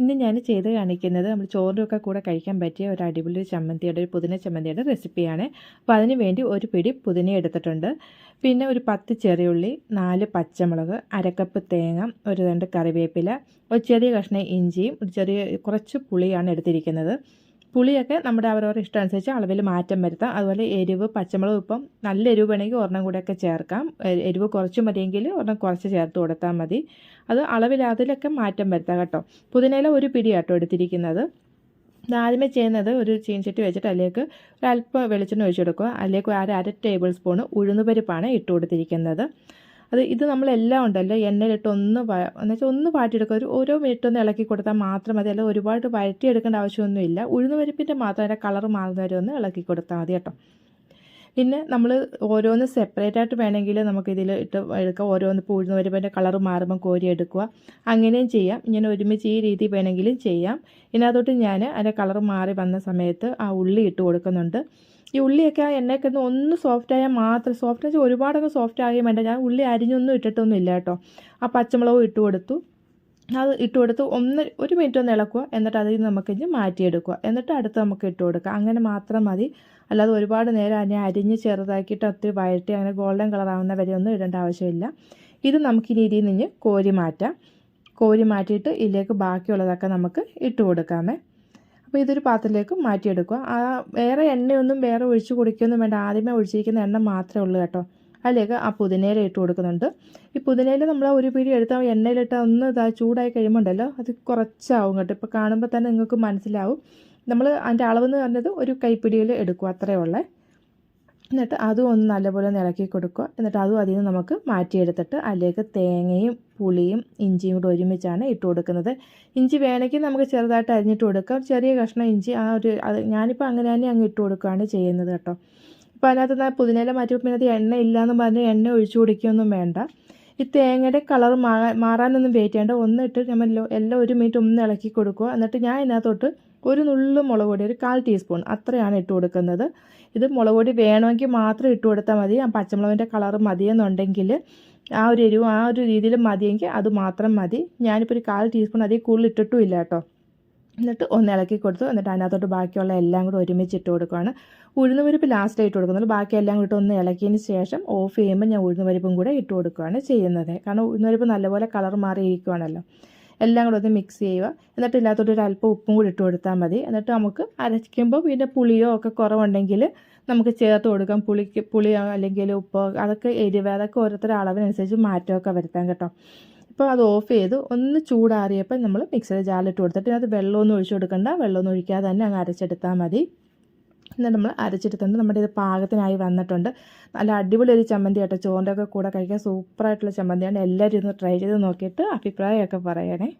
ഇന്ന് ഞാൻ ചെയ്ത് കാണിക്കുന്നത് നമ്മൾ ചോറിനൊക്കെ കൂടെ കഴിക്കാൻ പറ്റിയ ഒരു അടിപൊളി ചമ്മന്തിയുടെ ഒരു പുതിന ചമ്മന്തിയുടെ റെസിപ്പിയാണ്. അപ്പോൾ അതിന് വേണ്ടി ഒരു പിടി പുതിന എടുത്തിട്ടുണ്ട്. പിന്നെ ഒരു പത്ത് ചെറിയുള്ളി നാല് പച്ചമുളക് അരക്കപ്പ് തേങ്ങ ഒരു രണ്ട് കറിവേപ്പില ഒരു ചെറിയ കഷ്ണം ഇഞ്ചിയും ഒരു ചെറിയ കുറച്ച് പുളിയാണ് എടുത്തിരിക്കുന്നത്. പുളിയൊക്കെ നമ്മുടെ അവരവരുടെ ഇഷ്ടം അനുസരിച്ച് അളവിൽ മാറ്റം വരുത്താം. അതുപോലെ എരിവ് പച്ചമുളക് ഇപ്പം നല്ല എരിവ് വേണമെങ്കിൽ ഒരെണ്ണം കൂടെയൊക്കെ ചേർക്കാം. എരിവ് കുറച്ച് മതിയെങ്കിൽ ഒരെണ്ണം കുറച്ച് ചേർത്ത് കൊടുത്താൽ മതി. അത് അളവിൽ മാറ്റം വരുത്താം കേട്ടോ. പുതിനയില ഒരു പിടി കേട്ടോ എടുത്തിരിക്കുന്നത്. ആദ്യമേ ചെയ്യുന്നത് ഒരു ചീൻചട്ടി വെച്ചിട്ട് അതിലേക്ക് ഒരല്പം വെളിച്ചെണ്ണ ഒഴിച്ചു കൊടുക്കുക. അതിലേക്ക് ഒരു അര ടേബിൾ സ്പൂൺ ഉഴുന്നുപരിപ്പാണ് ഇട്ട് കൊടുത്തിരിക്കുന്നത്. അത് ഇത് നമ്മളെല്ലാം ഉണ്ടല്ലോ എണ്ണയിലിട്ട് ഒന്ന് എന്ന് വെച്ചാൽ ഒന്ന് വാട്ടിയെടുക്കുക. ഒരു ഓരോ മിനിറ്റ് ഒന്ന് ഇളക്കി കൊടുത്താൽ മാത്രം മതി. അല്ല ഒരുപാട് വഴറ്റിയെടുക്കേണ്ട ആവശ്യമൊന്നുമില്ല ഉഴുന്ന് പരിപ്പിന്റെ മാത്രം അതിന്റെ കളർ മാറുന്ന വരെ ഒന്ന് ഇളക്കി കൊടുത്താൽ മതി കേട്ടോ. പിന്നെ നമ്മൾ ഓരോന്ന് സെപ്പറേറ്റ് ആയിട്ട് വേണമെങ്കിൽ നമുക്ക് ഇതിൽ ഇട്ട് എടുക്കാം. ഓരോന്ന് ഇപ്പോൾ ഉഴുന്ന് പരിപ്പിന്റെ കളർ മാറുമ്പോൾ കോരി എടുക്കുക. അങ്ങനെയും ചെയ്യാം. ഇങ്ങനെ ഒരുമിച്ച് ഈ രീതി വേണമെങ്കിലും ചെയ്യാം. ഇതിനകത്തോട്ട് ഞാൻ അതിന്റെ കളർ മാറി വന്ന സമയത്ത് ആ ഉള്ളി ഇട്ട് കൊടുക്കുന്നുണ്ട്. ഈ ഉള്ളിയൊക്കെ ആ എണ്ണയൊക്കെ ഒന്ന് ഒന്ന് സോഫ്റ്റ് ആയാൽ മാത്രം സോഫ്റ്റ് വെച്ചാൽ ഒരുപാടൊക്കെ സോഫ്റ്റ് ആകുകയും വേണ്ട. ഞാൻ ഉള്ളി അരിഞ്ഞൊന്നും ഇട്ടിട്ടൊന്നും ഇല്ല കേട്ടോ. ആ പച്ചമുളകും ഇട്ട് കൊടുത്തു. അത് ഇട്ട് കൊടുത്ത് ഒന്ന് ഒരു മിനിറ്റ് ഒന്ന് ഇളക്കുക. എന്നിട്ട് അതിൽ നിന്ന് നമുക്ക് ഇനി മാറ്റിയെടുക്കുക. എന്നിട്ട് അടുത്ത് നമുക്ക് ഇട്ട് കൊടുക്കുക. അങ്ങനെ മാത്രം മതി. അല്ലാതെ ഒരുപാട് നേരം അതിനെ അരിഞ്ഞ് ചെറുതാക്കിയിട്ട് ഒത്തിരി വഴറ്റി അങ്ങനെ ഗോൾഡൻ കളർ ആവുന്ന വരെ ഒന്നും ഇടേണ്ട ആവശ്യമില്ല. ഇത് നമുക്ക് ഇനി ഇതിൽ നിന്ന് കോരി മാറ്റാം. കോരി മാറ്റിയിട്ട് ഇതിലേക്ക് ബാക്കിയുള്ളതൊക്കെ നമുക്ക് ഇട്ട് കൊടുക്കാമേ. അപ്പോൾ ഇതൊരു പാത്രത്തിലേക്ക് മാറ്റിയെടുക്കുക. ആ വേറെ എണ്ണയൊന്നും വേറെ ഒഴിച്ച് കുടിക്കൊന്നും വേണ്ട. ആദ്യമേ ഒഴിച്ചിരിക്കുന്ന എണ്ണ മാത്രമേ ഉള്ളൂ കേട്ടോ. അതിലേക്ക് ആ പുതിനയില ഇട്ട് കൊടുക്കുന്നുണ്ട്. ഈ പുതിനയില നമ്മൾ ഒരു പിടി എടുത്ത് ആ എണ്ണയിലിട്ട് ഒന്ന് ഇതാ ചൂടായി കഴിയുമ്പോൾ ഉണ്ടല്ലോ അത് കുറച്ചാവും കേട്ടോ. ഇപ്പോൾ കാണുമ്പോൾ തന്നെ നിങ്ങൾക്ക് മനസ്സിലാവും. നമ്മൾ അതിന്റെ അളവെന്ന് പറഞ്ഞത് ഒരു കൈപ്പിടിയിൽ എടുക്കുക അത്രയേ ഉള്ളേ. എന്നിട്ട് അതും ഒന്ന് നല്ലപോലെ ഇളക്കി കൊടുക്കുക. എന്നിട്ട് അതും അതിൽ നിന്ന് നമുക്ക് മാറ്റിയെടുത്തിട്ട് അതിലേക്ക് തേങ്ങയും പുളിയും ഇഞ്ചിയും കൂടെ ഒരുമിച്ചാണ് ഇട്ട് കൊടുക്കുന്നത്. ഇഞ്ചി വേണമെങ്കിൽ നമുക്ക് ചെറുതായിട്ട് അരിഞ്ഞിട്ട് കൊടുക്കാം. ചെറിയ കഷ്ണം ഇഞ്ചി ആ ഒരു അത് ഞാനിപ്പോൾ അങ്ങനെ തന്നെ അങ്ങ് ഇട്ട് കൊടുക്കുകയാണ് ചെയ്യുന്നത് കേട്ടോ. ഇപ്പോൾ അതിനകത്ത് പുതിനയില മാറ്റി പിന്നെ അത് എണ്ണ ഇല്ലയെന്ന് പറഞ്ഞ് എണ്ണ ഒഴിച്ചു കുടിക്കുകയൊന്നും വേണ്ട. ഈ തേങ്ങയുടെ കളർ മാറാനൊന്നും വെയിറ്റ് ചെയ്യേണ്ട ഒന്ന് ഇട്ട് നമ്മൾ എല്ലാം ഒരു മിനിറ്റ് ഒന്ന് ഇളക്കി കൊടുക്കുക. എന്നിട്ട് ഞാൻ ഇതിനകത്തോട്ട് ഒരു നുള്ളു മുളക് പൊടി ഒരു കാൽ ടീസ്പൂൺ അത്രയാണ് ഇട്ട് കൊടുക്കുന്നത്. ഇത് മുളക് പൊടി വേണമെങ്കിൽ മാത്രം ഇട്ട് കൊടുത്താൽ മതി. ആ പച്ചമുളകിന്റെ കളർ മതിയെന്നുണ്ടെങ്കിൽ ആ ഒരു എരിവ് ആ ഒരു രീതിയിൽ മതിയെങ്കിൽ അത് മാത്രം മതി. ഞാനിപ്പോൾ ഒരു കാൽ ടീസ്പൂൺ അതിൽ കൂടുതൽ ഇട്ടിട്ടും ഇല്ല കേട്ടോ. എന്നിട്ട് ഒന്ന് ഇളക്കി കൊടുത്തു. എന്നിട്ട് അതിനകത്തോട്ട് ബാക്കിയുള്ള എല്ലാം കൂടി ഒരുമിച്ച് ഇട്ട് കൊടുക്കുകയാണ് ഉഴുന്ന് പരിപ്പ് ലാസ്റ്റ് ഇട്ട് കൊടുക്കുന്നത് ബാക്കി എല്ലാം കൂടി ഒന്ന് ഇളക്കിയതിന് ശേഷം ഓഫ് ചെയ്യുമ്പോൾ ഞാൻ ഉഴുന്ന് പരിപ്പും കൂടെ ഇട്ട് കൊടുക്കുകയാണ് ചെയ്യുന്നത്. കാരണം ഉഴുന്ന് പരിപ്പ് നല്ലപോലെ കളർ മാറിയിരിക്കുകയാണല്ലോ എല്ലാം കൂടെ ഒന്ന് മിക്സ് ചെയ്യുക. എന്നിട്ട് ഇല്ലാത്തോട്ട് ഒരു അല്പം ഉപ്പും കൂടി ഇട്ട് കൊടുത്താൽ മതി. എന്നിട്ട് നമുക്ക് അരയ്ക്കുമ്പോൾ പിന്നെ പുളിയോ ഒക്കെ കുറവുണ്ടെങ്കിൽ നമുക്ക് ചേർത്ത് കൊടുക്കാം. പുളിക്ക് പുളിയോ അല്ലെങ്കിൽ ഉപ്പോ അതൊക്കെ എരിവ് അതൊക്കെ ഓരോരുത്തരുടെ അളവിനനുസരിച്ച് മാറ്റമൊക്കെ വരുത്താം കേട്ടോ. ഇപ്പോൾ അത് ഓഫ് ചെയ്ത് ഒന്ന് ചൂടാറിയപ്പോൾ നമ്മൾ മിക്സിയുടെ ജാലിട്ട് കൊടുത്തിട്ട് അത് വെള്ളമൊന്നും ഒഴിച്ചു കൊടുക്കണ്ട. വെള്ളമൊന്നും ഒഴിക്കാതെ തന്നെ അങ്ങ് അരച്ചെടുത്താൽ മതി. എന്നിട്ട് നമ്മൾ അരച്ചെടുത്തുണ്ട് നമ്മുടെ ഇത് പാകത്തിനായി വന്നിട്ടുണ്ട്. നല്ല അടിപൊളി ഒരു ചമ്മന്തി കേട്ടോ. ചോറിന്റെ ഒക്കെ കൂടെ കഴിക്കാൻ സൂപ്പറായിട്ടുള്ള ചമ്മന്തിയാണ്. എല്ലാവരും ഇന്ന് ട്രൈ ചെയ്ത് നോക്കിയിട്ട് അഭിപ്രായമൊക്കെ പറയണേ.